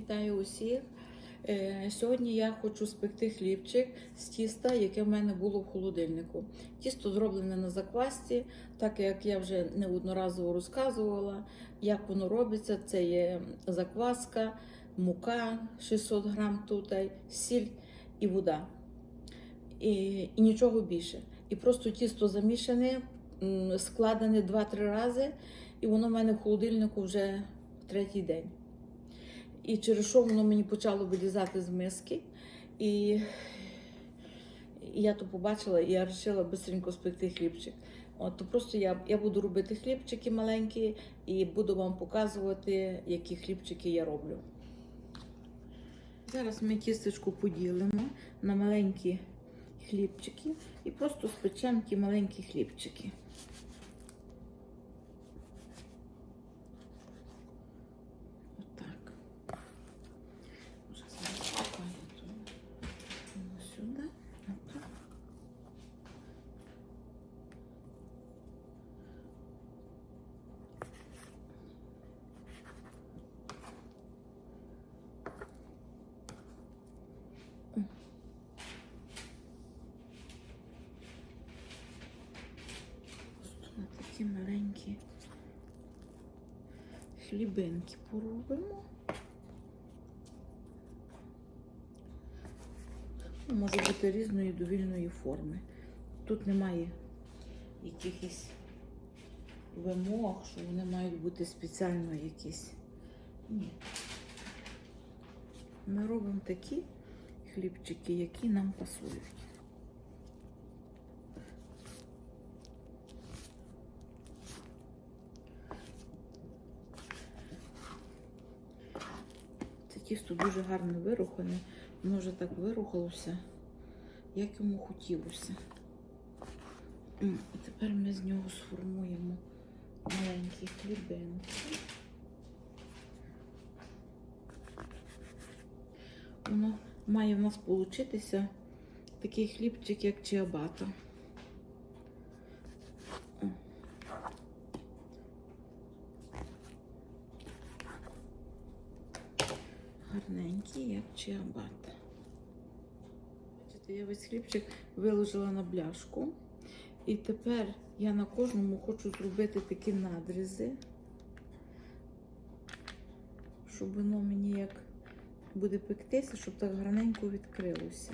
Вітаю усіх. Е, Сьогодні я хочу спекти хлібчик з тіста, яке в мене було в холодильнику. Тісто зроблене на заквасці, так як я вже неодноразово розказувала, як воно робиться. Це є закваска, мука 600 грам тут, сіль і вода. І, і нічого більше. І просто тісто замішане, складене 2-3 рази, і воно в мене в холодильнику вже третій день. І через що воно мені почало вилізати з миски. І я то побачила, і я вирішила швидко спекти хлібчик. От, то просто я, я буду робити хлібчики маленькі і буду вам показувати, які хлібчики я роблю. Зараз ми тістечку поділимо на маленькі хлібчики і просто спечемо ті маленькі хлібчики. Отак. Може зараз шукаю тут. Воно сюди. Отак. О. Просто на такі маленькі хлібинки поробимо. Може бути різної довільної форми. Тут немає якихось вимог, що вони мають бути спеціально якісь. Ні. Ми робимо такі хлібчики, які нам пасують. Це тісто дуже гарно вирухане. Воно вже так вирухалося, як йому хотілося. І тепер ми з нього сформуємо маленькі хлібинки. Воно має в нас получитися такий хлібчик, як чиабата. Гарненький, як чиабата. Бачите, я весь хлібчик виложила на бляшку. І тепер я на кожному хочу зробити такі надрізи, щоб воно мені як буде пектися, щоб так гарненько відкрилося.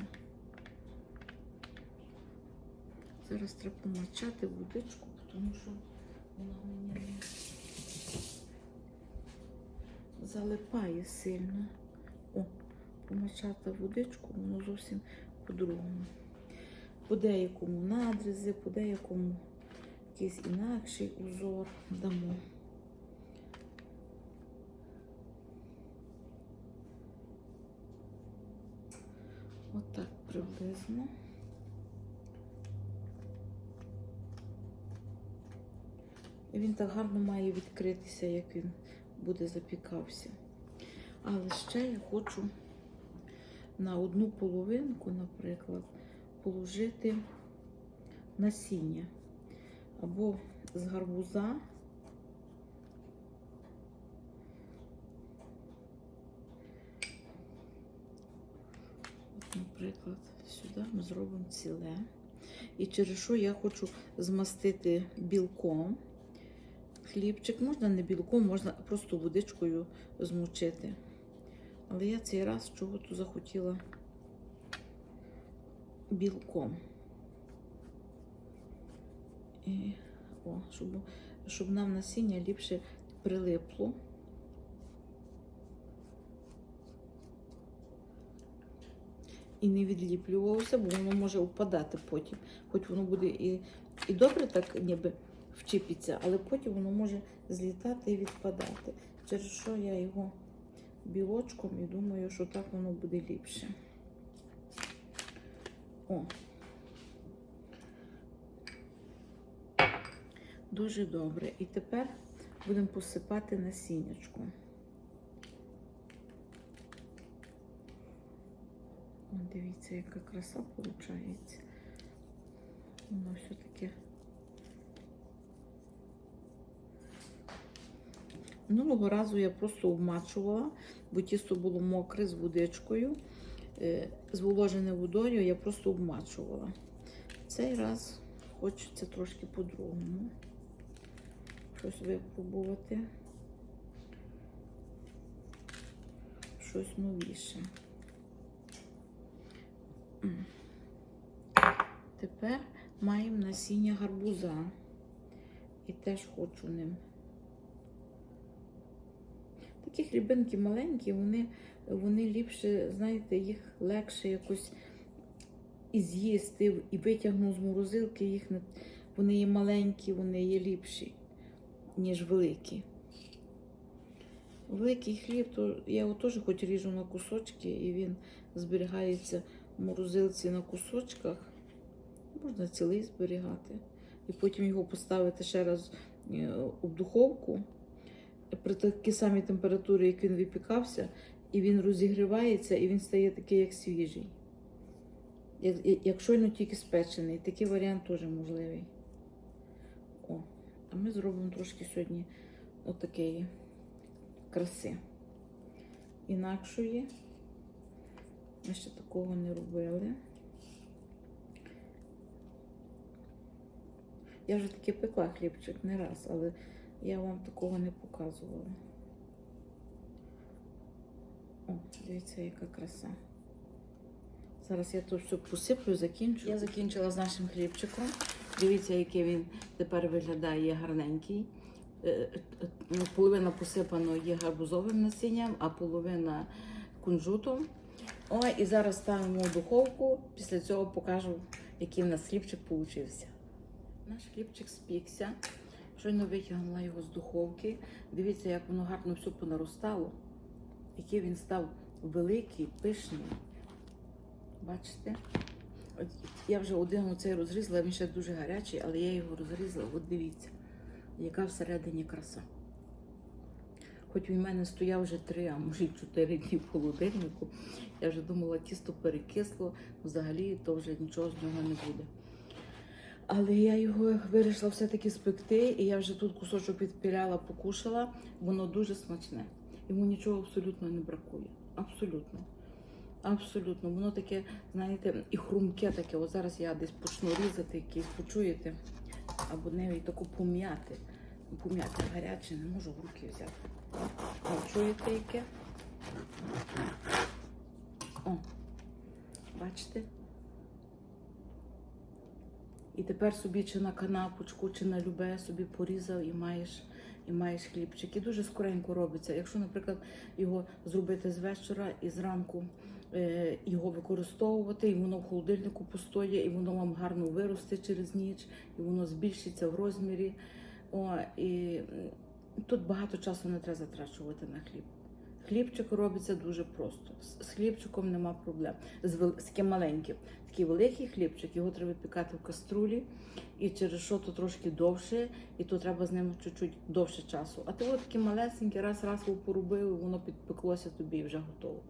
Зараз треба помочати водичку, тому що вона мені не залипає сильно. О, помочати водичку, воно зовсім по-другому. По деякому надрізи, по деякому якийсь інакший узор дамо. Отак приблизно. І він так гарно має відкритися, як він буде запікався. Але ще я хочу на одну половинку, наприклад, положити насіння або з гарбуза, наприклад, сюди ми зробимо ціле. І через що я хочу змастити білком. Хлібчик можна не білком, можна просто водичкою змочити. Але я цей раз чого-то захотіла білком. І, о, щоб, щоб нам насіння ліпше прилипло. І не відліплювалося, бо воно може впадати потім. Хоч воно буде і, і добре так ніби вчіпиться, але потім воно може злітати і відпадати. Через що я його білочком і думаю, що так воно буде ліпше. О. Дуже добре. І тепер будемо посипати насіннячку. Дивіться, яка краса виходить. Воно все таке Минулого разу я просто обмачувала, бо тісто було мокре з водичкою, е, зволожене водою, я просто обмачувала. Цей раз хочеться трошки по-другому. Щось випробувати. Щось новіше. Тепер маємо насіння гарбуза. І теж хочу ним. Такі хлібинки маленькі, вони, вони ліпше, знаєте, їх легше якось і з'їсти, і витягну з морозилки їх. не- Вони є маленькі, вони є ліпші, ніж великі. Великий хліб, то я його теж хоч ріжу на кусочки, і він зберігається в морозилці на кусочках. Можна цілий зберігати. І потім його поставити ще раз е, у духовку при такій самій температурі, як він випікався, і він розігрівається, і він стає такий, як свіжий. Як, як- як щойно тільки спечений. Такий варіант теж можливий. О, а ми зробимо трошки сьогодні отакої краси. Інакшої. Ми ще такого не робили. Я вже таки пекла хлібчик не раз, але я вам такого не показувала. О, дивіться, яка краса. Зараз я тут все посиплю, закінчу. Я закінчила з нашим хлібчиком. Дивіться, який він тепер виглядає гарненький. Е, е, е, Половина посипано є гарбузовим насінням, а половина кунжутом. О, і зараз ставимо в духовку. Після цього покажу, який в нас хлібчик получився. Наш хлібчик спікся. Щойно витягнула його з духовки. Дивіться, як воно гарно все понаростало. Який він став великий, пишний. Бачите? От я вже один оцей розрізала, він ще дуже гарячий, але я його розрізала. От дивіться, яка всередині краса. Хоч в мене стояв вже три, а може й чотири дні в холодильнику. Я вже думала, тісто перекисло, взагалі то вже нічого з нього не буде. Але я його вирішила все-таки спекти, і я вже тут кусочок підпіляла, покушала. Воно дуже смачне. Йому нічого абсолютно не бракує. Абсолютно. Абсолютно. Воно таке, знаєте, і хрумке таке. От зараз я десь почну різати якийсь, почуєте, або нею таку пом'яти. Пом'яти гаряче, не можу в руки взяти. О, чуєте яке? О, бачите? І тепер собі чи на канапочку, чи на любе собі порізав і маєш, і маєш хлібчик. І дуже скоренько робиться. Якщо, наприклад, його зробити з вечора і зранку е, його використовувати, і воно в холодильнику постоє, і воно вам гарно виросте через ніч, і воно збільшиться в розмірі. О, і тут багато часу не треба затрачувати на хліб. Хлібчик робиться дуже просто. З хлібчиком нема проблем. З, таким маленьким. Такий великий хлібчик, його треба пікати в каструлі, і через що то трошки довше, і то треба з ним чуть-чуть довше часу. А ти от такі малесенькі, раз-раз його поробив, і воно підпеклося тобі і вже готово.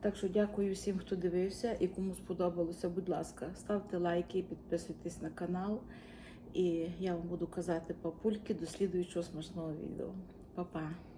Так що дякую всім, хто дивився і кому сподобалося, будь ласка, ставте лайки, підписуйтесь на канал. І я вам буду казати папульки до слідуючого смачного відео. Па-па!